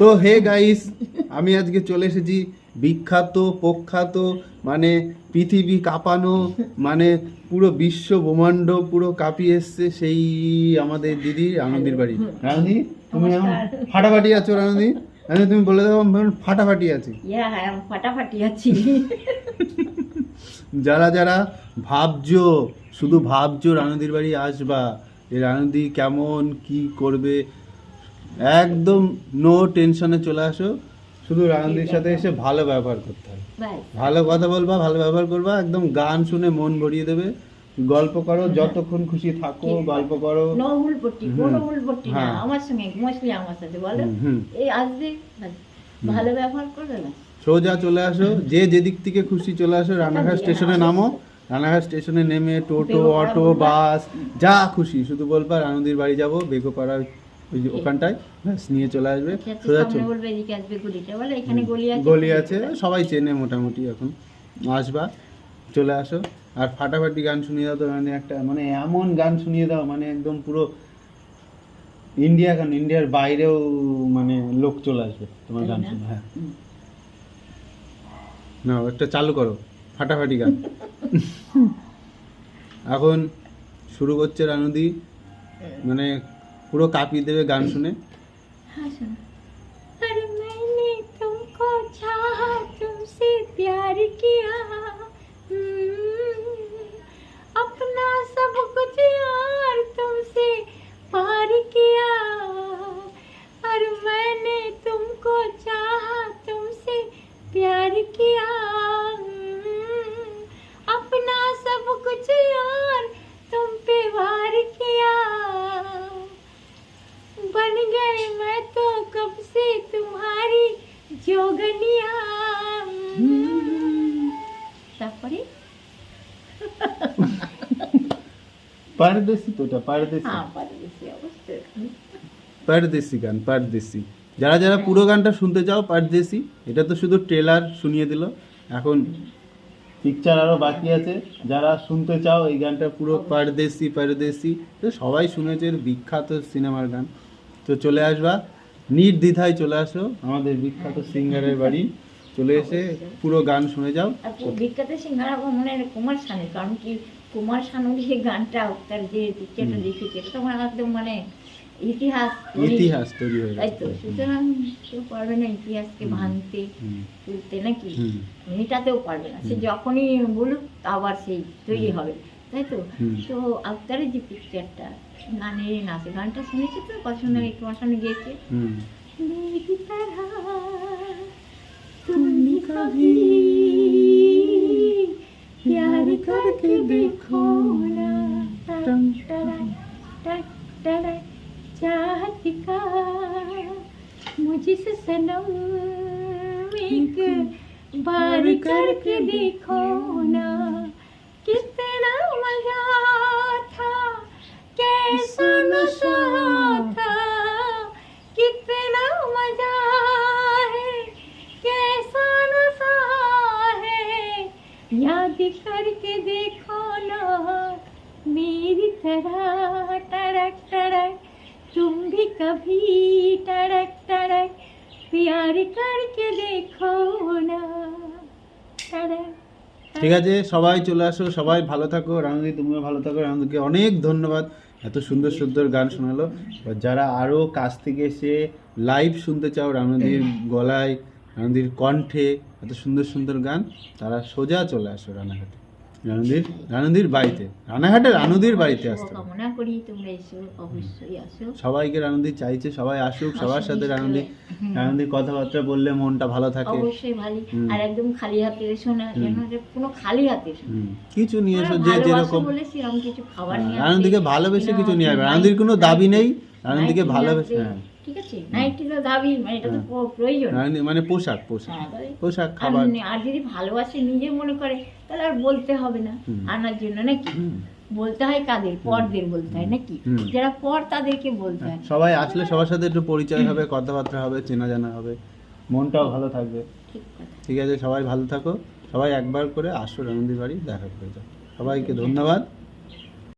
তো hey guys আমি আজকে চলে এসেছি বিখ্যাত প্রখ্যাত মানে পৃথিবী কাঁপানো মানে পুরো বিশ্ব ব্রহ্মাণ্ড পুরো কাঁপিয়ে এসছে সেই আমাদের দিদি রানন্দির বাড়ি। রানন্দি তুমি এখন ফাটাফাটি আছো রানন্দি রানন্দি তুমি বলে দাও আমি ফাটাফাটি আছি। হ্যাঁ আমি ফাটাফাটি আছি। যারা যারা ভাবছ শুধু ভাবছ রানন্দির বাড়ি আসবা এই রানন্দি কেমন কি করবে একদম নো টেনশনে চলে আসো। শুধু রানন্দির সাথে এসে ভালো ব্যবহার করতে হবে। ভালো কথা বলবা ভালো ব্যবহার করবা একদম গান শুনে মন ভরিয়ে দেবে। গল্প করো যতক্ষণ খুশি থাকো গল্প করো। হ্যাঁ। আমার সঙ্গে ঘুমাসলি আমার সাথে বলো? হুম, হুম। এই আসবে ভালো ব্যবহার করবে না? সোজা চলে আসো। যে যেদিক থেকে খুশি চলে আসো রানাঘাট স্টেশনে নামো। রানাঘাট স্টেশনে নেমে টোটো অটো বাস যা খুশি। শুধু বলবা রানন্দির বাড়ি যাব বেগোপাড়া ওই যে ওখানটায় ব্যাস নিয়ে চলে আসবে। সোজা চলে বলবে এদিকে আসবে গলিটা। বলে এখানে গলি আছে। গলি আছে সবাই চেনে মোটামুটি এখন। আসবা চলে আসো। আর ফাটাফাটি গান শুনিয়ে দাও তো মানে একটা মানে এমন গান শুনিয়ে দাও মানে একদম পুরো ইন্ডিয়া গান ইন্ডিয়ার বাইরেও মানে লোক চলে আসবে তোমার গান শুনে হ্যাঁ। না একটা চালু করো ফাটাফাটি গান। এখন শুরু করছে রানুদি মানে পুরো কাঁপিয়ে দেবে গান হ্যাঁ, শুনে? হ্যাঁ পারদেশি পারদেশি। গান পারদেশি। যারা যারা পুরো গানটা শুনতে চাও পারদেশি। এটা তো শুধু ট্রেলার শুনিয়ে দিল। এখন পিকচার আরও বাকি আছে। যারা শুনতে চাও এই গানটা পুরো পারদেশি পারদেশি। তো সবাই শুনেছে বিখ্যাত সিনেমার গান। তো চলে আসবা। নির্দ্বিধায় চলে আসো। আমাদের বিখ্যাত সিঙ্গারের বাড়ি। চলে এসে পুরো গান শুনে যাও। বিখ্যাত সিঙ্গার মনে হয় কুমার শানু কারণ কি কুমার শানুর যে গানটা তার যে পিকচারটা। দেখেছে। এটা একদম মানে ইতিহাস ইতিহাস তৈরি হয়ে তাই তো সুতরাং কেউ পারবে না ইতিহাসকে। ভাঙতে তুলতে নাকি? মেটাতেও পারবে না। সে যখনই বলুক আবার সেই তৈরি হবে। তাই তো হুম। তো আফতারের যে পিকচারটা গানের নাচে গানটা শুনেছি তো পছন্দ তোমার সামনে গিয়েছে হুম। मेरी तरह तुम भी कभी प्यार करके देखो ना टक टक टक टक चाहत का मुझसे सनम एक बार करके देखो তারা টারাক টারাক চুম্বি কভি টারাক টারাক দেখো না। ঠিক আছে, সবাই চলে আসো, সবাই ভালো থাকো। রানুদি, তুমিও ভালো থাকো। রানুদিকে অনেক ধন্যবাদ, এত সুন্দর সুন্দর গান শোনালো। যারা আরও কাছ থেকে এসে লাইভ শুনতে চাও রানুদির গলায়, রানুদির কণ্ঠে, এত সুন্দর সুন্দর গান, তারা সোজা চলে আসো রানাঘাটে। রানুদির রানুদির বাড়িতে রানাঘাটে রানুদির বাড়িতে আসতে কামনা করি তোমরা এসো অবশ্যই আসো। সবাইকে রানুদি চাইছে সবাই আসুক সবার সাথে রানুদি রানুদির কথাবার্তা বললে মনটা ভালো থাকে। অবশ্যই ভালো। আর একদম খালি হাতে এসো না যেন কোনো খালি হাতে এসো। কিছু নিয়ে এসো যে যেরকম বলে সেরকম কিছু খাবার নিয়ে রানুদিকে ভালোবেসে কিছু নিয়ে আসবে। রানুদির কোনো দাবি নেই? রানুদিকে ভালোবেসে হ্যাঁ। ঠিক আছে? নাইটি দাবি মানে এটা তো প্রয়োজন। মানে পোশাক পোশাক। হ্যাঁ, পোশাক খাবার। আর যদি ভালোবাসে নিজে মনে করে তাহলে আর বলতে হবে না। আনার জন্য নাকি? বলতে হয় কাদের? পরদের বলতে হয় নাকি? যারা পর তাদেরকে বলতে হয় সবাই আসলে সবার সাথে একটু পরিচয় হবে কথাবার্তা হবে চেনা জানা হবে। মনটাও ভালো থাকবে। ঠিক আছে সবাই ভালো থাকো। সবাই একবার করে আসো রানুদির বাড়ি দেখা করে যাও। সবাইকে ধন্যবাদ।